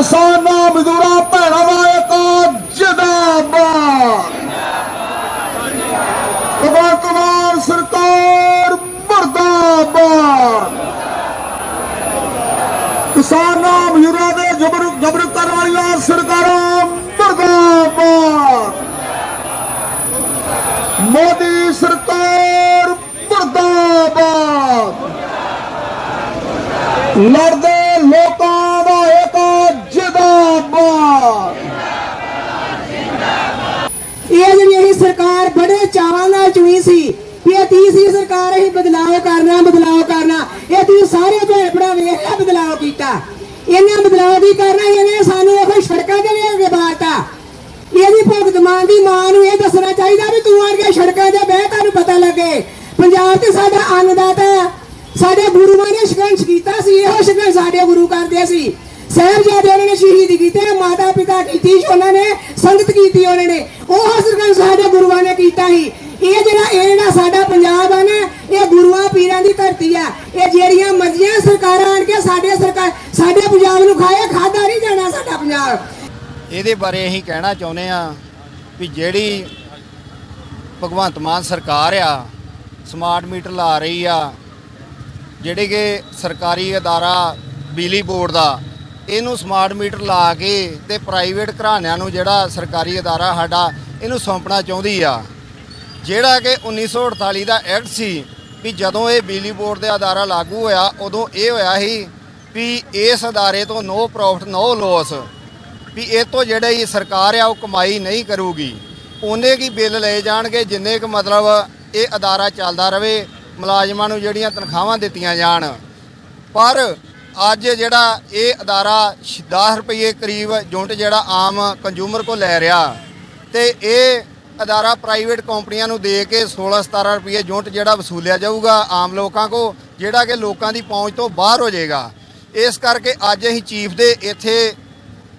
ਕਿਸਾਨਾਂ ਮਜ਼ਦੂਰਾਂ ਭੈਣਾਂ ਦਾ ਇੱਕ ਜਿੰਦਾਬਾਦ ਭਗਵੰਤ ਮਾਨ ਸਰਕਾਰ ਮਰਦਾਬਾਦ ਕਿਸਾਨਾਂ ਮਜ਼ਦੂਰਾਂ ਦੇ ਜਬਰ ਜਬਰ ਕਰਨ ਵਾਲੀਆਂ ਸਰਕਾਰਾਂ ਮਰਦਾਬਾਦ ਮੋਦੀ ਸਰਕਾਰ ਮਰਦਾਬਾਦ ਲੜਦੇ ਲੋਕਾਂ ਦਾ ਇੱਕ ਜਿੰਦਾਬਾਦ ਇਹ ਜਿਹੜੀ ਅਸੀਂ ਸਰਕਾਰ ਬੜੇ ਚਾਵਾਂ ਨਾਲ ਚੁਣੀ ਸੀ ਕਿ ਇਹ ਤੀਸਰੀ ਸਰਕਾਰ ਅਸੀਂ ਬਦਲਾਅ ਕਰਨਾ ਬਦਲਾਅ ਕਰਨਾ। ਇਹ ਤੁਸੀਂ ਸਾਰੇ ਭੈਣ ਭਰਾ ਵੇਖ ਬਦਲਾਅ ਕੀਤਾ। ਇਹਨਾਂ ਬਦਲਾਅ ਕੀ ਕਰਨਾ ਇਹਨੇ ਸਾਨੂੰ ਉਹ ਸੜਕਾਂ ਤੇ ਲਿਆ ਬਾਤਾ ਇਹਦੀ ਭਗਤ ਮਾਨ ਦੀ ਮਾਂ ਨੂੰ ਇਹ ਦੱਸਣਾ ਚਾਹੀਦਾ ਵੀ ਤੂੰ ਆਣ ਕੇ ਸੜਕਾਂ ਤੇ ਬਹਿ, ਤੁਹਾਨੂੰ ਪਤਾ ਲੱਗੇ। ਪੰਜਾਬ ਤੇ ਸਾਡਾ ਅੰਨਦਾਤਾ ਹੈ। ਸਾਡੇ ਗੁਰੂਆਂ ਨੇ ਸ਼ਿਕੰਜ ਕੀਤਾ ਸੀ, ਇਹੋ ਸ਼ਿਕੰਜ ਸਾਡੇ ਗੁਰੂ ਕਰਦੇ ਸੀ। ਸਾਹਿਬਜ਼ਾਦਿਆਂ ਨੇ ਸ਼ਹੀਦ ਕੀਤੇ ਮਾਤਾ ਪਿਤਾ ਕੀਤੀ ਉਹਨਾਂ ਨੇ ਸੰਗਤ ਕੀਤੀ ਉਹਨਾਂ ਨੇ। ਉਹ ਸ਼ਿਕੰਜ ਸਾਡੇ ਗੁਰੂਆਂ ਨੇ ਕੀਤਾ ਸੀ। ਇਹ ਜਿਹੜਾ ਇਹ ਜਿਹੜਾ ਸਾਡਾ ਪੰਜਾਬ ਆ ਨਾ, ਇਹ ਗੁਰੂਆਂ ਪੀਰਾਂ ਦੀ ਧਰਤੀ ਆ। ਇਹ ਜਿਹੜੀਆਂ ਮਰਜ਼ੀਆਂ ਸਰਕਾਰਾਂ ਆਣ ਕੇ ਸਾਡੇ ਸਰਕਾਰ ਸਾਡੇ ਪੰਜਾਬ ਨੂੰ ਖਾਏ ਖਾਦਾ ਨਹੀਂ ਜਾਣਾ ਸਾਡਾ ਪੰਜਾਬ। ਇਹਦੇ ਬਾਰੇ ਅਸੀਂ ਕਹਿਣਾ ਚਾਹੁੰਦੇ ਆ ਵੀ ਜਿਹੜੀ ਭਗਵੰਤ ਮਾਨ ਸਰਕਾਰ ਆ ਸਮਾਰਟ ਮੀਟਰ ਲਾ ਰਹੀ ਆ, ਜਿਹੜੇ ਕਿ ਸਰਕਾਰੀ ਅਦਾਰਾ, ਬਿਜਲੀ ਬੋਰਡ ਦਾ ਇਹਨੂੰ ਸਮਾਰਟ ਮੀਟਰ ਲਾ ਕੇ ਤੇ ਪ੍ਰਾਈਵੇਟ ਘਰਾਣਿਆਂ ਨੂੰ ਜਿਹੜਾ ਸਰਕਾਰੀ ਅਦਾਰਾ ਸਾਡਾ, ਇਹਨੂੰ ਸੌਂਪਣਾ ਚਾਹੁੰਦੀ ਆ। ਜਿਹੜਾ ਕਿ 1948 ਦਾ ਐਕਟ ਸੀ ਵੀ ਜਦੋਂ ਇਹ ਬਿਜਲੀ ਬੋਰਡ ਦੇ ਅਦਾਰਾ ਲਾਗੂ ਹੋਇਆ, ਉਦੋਂ ਇਹ ਹੋਇਆ ਸੀ ਵੀ ਇਸ ਅਦਾਰੇ ਤੋਂ ਨੋ ਪ੍ਰੋਫਿਟ ਨੋ ਲਾਸ ਵੀ ਇਹ ਤੋਂ ਜਿਹੜੇ ਸਰਕਾਰ ਆ, ਉਹ ਕਮਾਈ ਨਹੀਂ ਕਰੂਗੀ। ਉਹਨੇ ਕੀ ਬਿੱਲ ਲਏ ਜਾਣਗੇ? ਜਿੰਨੇ ਕੁ ਮਤਲਬ ਇਹ ਅਦਾਰਾ ਚੱਲਦਾ ਰਵੇ, ਮੁਲਾਜ਼ਮਾਂ ਨੂੰ ਜਿਹੜੀਆਂ ਤਨਖਾਹਾਂ ਦਿੱਤੀਆਂ ਜਾਣ। ਪਰ ਅੱਜ ਜਿਹੜਾ ਇਹ ਅਦਾਰਾ 10 ਰੁਪਏ ਕਰੀਬ ਯੂਨਿਟ ਜਿਹੜਾ ਆਮ ਕੰਜ਼ੂਮਰ ਕੋ ਲੈ ਰਿਹਾ ਤੇ ਇਹ ਅਦਾਰਾ ਪ੍ਰਾਈਵੇਟ ਕੰਪਨੀਆਂ ਨੂੰ ਦੇ ਕੇ 16 17 ਰੁਪਏ ਯੂਨਿਟ ਜਿਹੜਾ ਵਸੂਲਿਆ ਜਾਊਗਾ ਆਮ ਲੋਕਾਂ ਕੋ ਜਿਹੜਾ ਕਿ ਲੋਕਾਂ ਦੀ ਪਹੁੰਚ ਤੋਂ ਬਾਹਰ ਹੋ ਜਾਏਗਾ। ਇਸ ਕਰਕੇ ਅੱਜ ਅਸੀਂ ਚੀਫ ਦੇ ਇੱਥੇ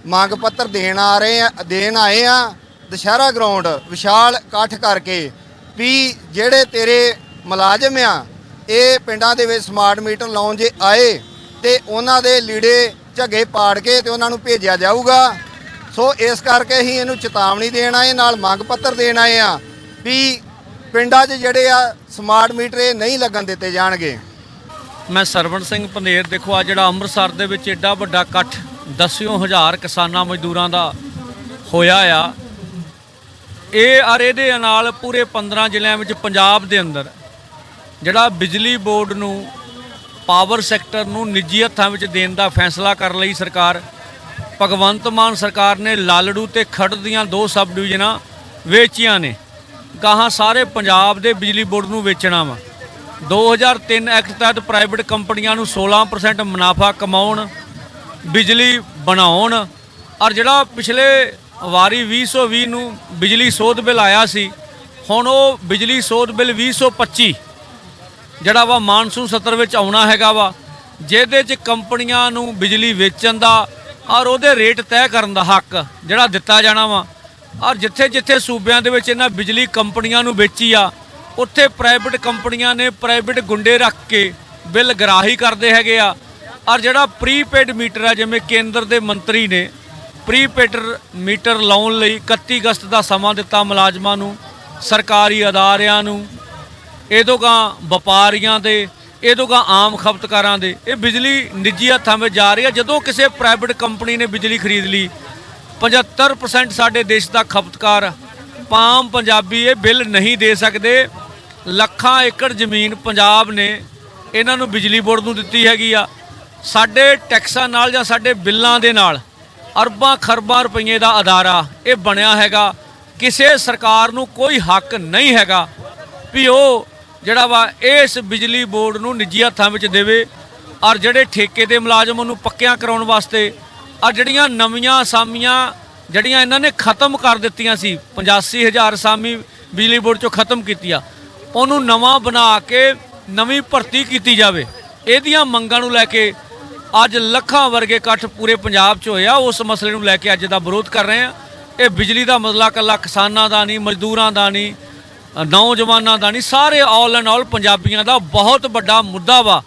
ਮੰਗ ਪੱਤਰ ਦੇਣ ਆ ਰਹੇ ਆ, ਦੇਣ ਆਏ ਆ, ਦੁਸ਼ਹਿਰਾ ਗਰਾਊਂਡ ਵਿਸ਼ਾਲ ਇਕੱਠ ਕਰਕੇ ਵੀ ਜਿਹੜੇ ਤੇਰੇ ਮੁਲਾਜ਼ਮ ਆ, ਇਹ ਪਿੰਡਾਂ ਦੇ ਵਿੱਚ ਸਮਾਰਟ ਮੀਟਰ ਲਾਉਣ ਜੇ ਆਏ ਤੇ ਉਹਨਾਂ ਦੇ ਲੀੜੇ ਝੱਗੇ ਪਾੜ ਕੇ ਤੇ ਉਹਨਾਂ ਨੂੰ ਭੇਜਿਆ ਜਾਊਗਾ। ਸੋ ਇਸ ਕਰਕੇ ਅਸੀਂ ਇਹਨੂੰ ਚੇਤਾਵਨੀ ਦੇਣ ਆਏ, ਨਾਲ ਮੰਗ ਪੱਤਰ ਦੇਣ ਆਏ ਆ ਵੀ ਪਿੰਡਾਂ 'ਚ ਜਿਹੜੇ ਆ ਸਮਾਰਟ ਮੀਟਰ ਇਹ ਨਹੀਂ ਲੱਗਣ ਦਿੱਤੇ ਜਾਣਗੇ। ਮੈਂ ਸਰਵਣ ਸਿੰਘ ਪੰਧੇਰ ਦੇਖੋ ਆ ਜਿਹੜਾ ਅੰਮ੍ਰਿਤਸਰ ਦੇ ਵਿੱਚ ਐਡਾ ਵੱਡਾ ਇਕੱਠ ਦਸਿਓ ਹਜ਼ਾਰ ਕਿਸਾਨਾਂ ਮਜ਼ਦੂਰਾਂ ਦਾ ਹੋਇਆ ਆ। ਇਹ ਔਰ ਇਹਦੇ ਨਾਲ ਪੂਰੇ 15 ਜ਼ਿਲ੍ਹਿਆਂ ਵਿੱਚ ਪੰਜਾਬ ਦੇ ਅੰਦਰ ਜਿਹੜਾ ਬਿਜਲੀ ਬੋਰਡ ਨੂੰ ਪਾਵਰ ਸੈਕਟਰ ਨੂੰ ਨਿੱਜੀ ਹੱਥਾਂ ਵਿੱਚ ਦੇਣ ਦਾ ਫੈਸਲਾ ਕਰ ਲਈ ਸਰਕਾਰ। ਭਗਵੰਤ ਮਾਨ ਸਰਕਾਰ ਨੇ ਲਾਲੜੂ ਤੇ ਖੜ ਦੀਆਂ ਦੋ ਸਬ ਡਿਵੀਜ਼ਨਾਂ ਵੇਚੀਆਂ ਨੇ। ਗਾਹਾਂ ਸਾਰੇ ਪੰਜਾਬ ਦੇ ਬਿਜਲੀ ਬੋਰਡ ਨੂੰ ਵੇਚਣਾ ਵਾ। 2003 ਐਕਟ ਤਹਿਤ ਪ੍ਰਾਈਵੇਟ ਕੰਪਨੀਆਂ ਨੂੰ 16% ਮੁਨਾਫਾ ਕਮਾਉਣ, ਬਿਜਲੀ ਬਣਾਉਣ। ਔਰ ਜਿਹੜਾ ਪਿਛਲੇ ਵਾਰੀ 2020 ਨੂੰ ਬਿਜਲੀ ਸੋਧ ਬਿੱਲ ਆਇਆ ਸੀ, ਹੁਣ ਉਹ ਬਿਜਲੀ ਸੋਧ ਬਿੱਲ 2025 ਜਿਹੜਾ ਵਾ ਮਾਨਸੂਨ ਸਤਰ ਵਿੱਚ ਆਉਣਾ ਹੈਗਾ ਵਾ, ਜਿਹਦੇ 'ਚ ਕੰਪਨੀਆਂ ਨੂੰ ਬਿਜਲੀ ਵੇਚਣ ਦਾ ਔਰ ਉਹਦੇ ਰੇਟ ਤੈਅ ਕਰਨ ਦਾ ਹੱਕ ਜਿਹੜਾ ਦਿੱਤਾ ਜਾਣਾ ਵਾ। ਔਰ ਜਿੱਥੇ ਜਿੱਥੇ ਸੂਬਿਆਂ ਦੇ ਵਿੱਚ ਇਹਨਾਂ ਬਿਜਲੀ ਕੰਪਨੀਆਂ ਨੂੰ ਵੇਚੀ ਆ, ਉੱਥੇ ਪ੍ਰਾਈਵੇਟ ਕੰਪਨੀਆਂ ਨੇ ਪ੍ਰਾਈਵੇਟ ਗੁੰਡੇ ਰੱਖ ਕੇ ਬਿੱਲ ਗਰਾਹੀ ਕਰਦੇ ਹੈਗੇ ਆ। ਔਰ ਜਿਹੜਾ ਪ੍ਰੀਪੇਡ ਮੀਟਰ ਆ, ਜਿਵੇਂ ਕੇਂਦਰ ਦੇ ਮੰਤਰੀ ਨੇ ਪ੍ਰੀਪੇਡ ਮੀਟਰ ਲਾਉਣ ਲਈ 31 ਅਗਸਤ ਦਾ ਸਮਾਂ ਦਿੱਤਾ ਮੁਲਾਜ਼ਮਾਂ ਨੂੰ, ਸਰਕਾਰੀ ਅਦਾਰਿਆਂ ਨੂੰ ਇਹ ਤੋਂ ਗਾਂ ਵਪਾਰੀਆਂ ਦੇ, ਇਹ ਤੋਂ ਗਾਂ ਆਮ ਖਪਤਕਾਰਾਂ ਦੇ, ਇਹ ਬਿਜਲੀ ਨਿੱਜੀ ਹੱਥਾਂ ਵਿੱਚ ਜਾ ਰਹੀ ਹੈ। ਜਦੋਂ ਕਿਸੇ ਪ੍ਰਾਈਵੇਟ ਕੰਪਨੀ ਨੇ ਬਿਜਲੀ ਖਰੀਦ ਲਈ 75% ਸਾਡੇ ਦੇਸ਼ ਦਾ ਖਪਤਕਾਰ ਪਾਮ ਪੰਜਾਬੀ ਇਹ ਬਿੱਲ ਨਹੀਂ ਦੇ ਸਕਦੇ। ਲੱਖਾਂ ਏਕੜ ਜ਼ਮੀਨ ਪੰਜਾਬ ਨੇ ਇਹਨਾਂ ਨੂੰ ਬਿਜਲੀ ਬੋਰਡ ਨੂੰ ਦਿੱਤੀ ਹੈਗੀ ਆ। ਸਾਡੇ ਟੈਕਸਾਂ ਨਾਲ ਜਾਂ ਸਾਡੇ ਬਿੱਲਾਂ ਦੇ ਨਾਲ ਅਰਬਾਂ ਖਰਬਾਂ ਰੁਪਏ ਦਾ ਅਦਾਰਾ ਇਹ ਬਣਿਆ ਹੈਗਾ। ਕਿਸੇ ਸਰਕਾਰ ਨੂੰ ਕੋਈ ਹੱਕ ਨਹੀਂ ਹੈਗਾ ਵੀ ਉਹ ਜਿਹੜਾ ਵਾ ਇਸ ਬਿਜਲੀ ਬੋਰਡ ਨੂੰ ਨਿੱਜੀ ਹੱਥਾਂ ਵਿੱਚ ਦੇਵੇ ਔਰ ਜਿਹੜੇ ਠੇਕੇ ਦੇ ਮੁਲਾਜ਼ਮ ਉਹਨੂੰ ਪੱਕਿਆਂ ਕਰਾਉਣ ਵਾਸਤੇ ਔਰ ਜਿਹੜੀਆਂ ਨਵੀਆਂ ਅਸਾਮੀਆਂ ਜਿਹੜੀਆਂ ਇਹਨਾਂ ਨੇ ਖਤਮ ਕਰ ਦਿੱਤੀਆਂ ਸੀ 85000 ਅਸਾਮੀ ਬਿਜਲੀ ਬੋਰਡ ਚੋਂ ਖਤਮ ਕੀਤੀਆਂ, ਉਹਨੂੰ ਨਵਾਂ ਬਣਾ ਕੇ ਨਵੀਂ ਭਰਤੀ ਕੀਤੀ ਜਾਵੇ। ਇਹਦੀਆਂ ਮੰਗਾਂ ਨੂੰ ਲੈ ਕੇ ਅੱਜ ਲੱਖਾਂ ਵਰਗੇ ਇਕੱਠ ਪੂਰੇ ਪੰਜਾਬ 'ਚ ਹੋਇਆ ਉਸ ਮਸਲੇ ਨੂੰ ਲੈ ਕੇ ਅੱਜ ਦਾ ਵਿਰੋਧ ਕਰ ਰਹੇ ਆ। ਇਹ ਬਿਜਲੀ ਦਾ ਮਸਲਾ ਕੱਲਾ ਕਿਸਾਨਾਂ ਦਾ ਨਹੀਂ, ਮਜ਼ਦੂਰਾਂ ਦਾ ਨਹੀਂ ਨੌਜਵਾਨਾਂ ਦਾ ਨਹੀਂ, ਸਾਰੇ ਆਲ ਐਂਡ ਆਲ ਪੰਜਾਬੀਆਂ ਦਾ ਬਹੁਤ ਵੱਡਾ ਮੁੱਦਾ ਵਾ।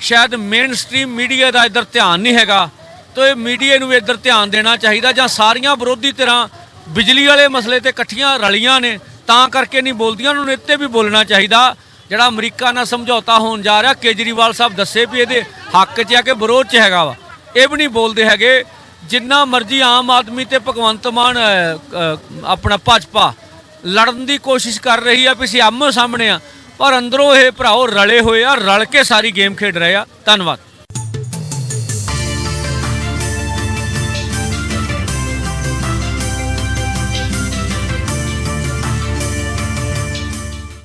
ਸ਼ਾਇਦ ਮੇਨ ਸਟ੍ਰੀਮ ਮੀਡੀਆ ਦਾ ਇੱਧਰ ਧਿਆਨ ਨਹੀਂ ਹੈਗਾ। ਤੇ ਮੀਡੀਆ ਨੂੰ ਵੀ ਇੱਧਰ ਧਿਆਨ ਦੇਣਾ ਚਾਹੀਦਾ ਜਾਂ ਸਾਰੀਆਂ ਵਿਰੋਧੀ ਧਿਰਾਂ ਬਿਜਲੀ ਵਾਲੇ ਮਸਲੇ ਤੇ ਇਕੱਠੀਆਂ ਰਲੀਆਂ ਨੇ, ਤਾਂ ਕਰਕੇ ਨਹੀਂ ਬੋਲਦੀਆਂ, ਉਹਨਾਂ ਨੂੰ ਇੱਥੇ ਵੀ ਬੋਲਣਾ ਚਾਹੀਦਾ। ਜਿਹੜਾ ਅਮਰੀਕਾ ਨਾਲ ਸਮਝੌਤਾ ਹੋਣ ਜਾ ਰਿਹਾ, ਕੇਜਰੀਵਾਲ ਸਾਹਿਬ ਦੱਸੇ ਵੀ ਇਹਦੇ ਹੱਕ 'ਚ ਆ ਕਿ ਵਿਰੋਧ 'ਚ ਹੈਗਾ ਵਾ। ਇਹ ਵੀ ਨਹੀਂ ਬੋਲਦੇ ਹੈਗੇ, ਜਿੰਨਾ ਮਰਜ਼ੀ ਆਮ ਆਦਮੀ ਤੇ ਭਗਵੰਤ ਮਾਨ ਆਪਣਾ ਭਾਜਪਾ ਲੜਨ ਦੀ ਕੋਸ਼ਿਸ਼ ਕਰ ਰਹੀ ਆ ਵੀ ਅਸੀਂ ਆਮੋ ਸਾਹਮਣੇ ਆ, ਪਰ ਅੰਦਰੋਂ ਇਹ ਭਰਾਓ ਰਲੇ ਹੋਏ ਆ, ਰਲ ਕੇ ਸਾਰੀ ਗੇਮ ਖੇਡ ਰਹੇ ਆ। ਧੰਨਵਾਦ।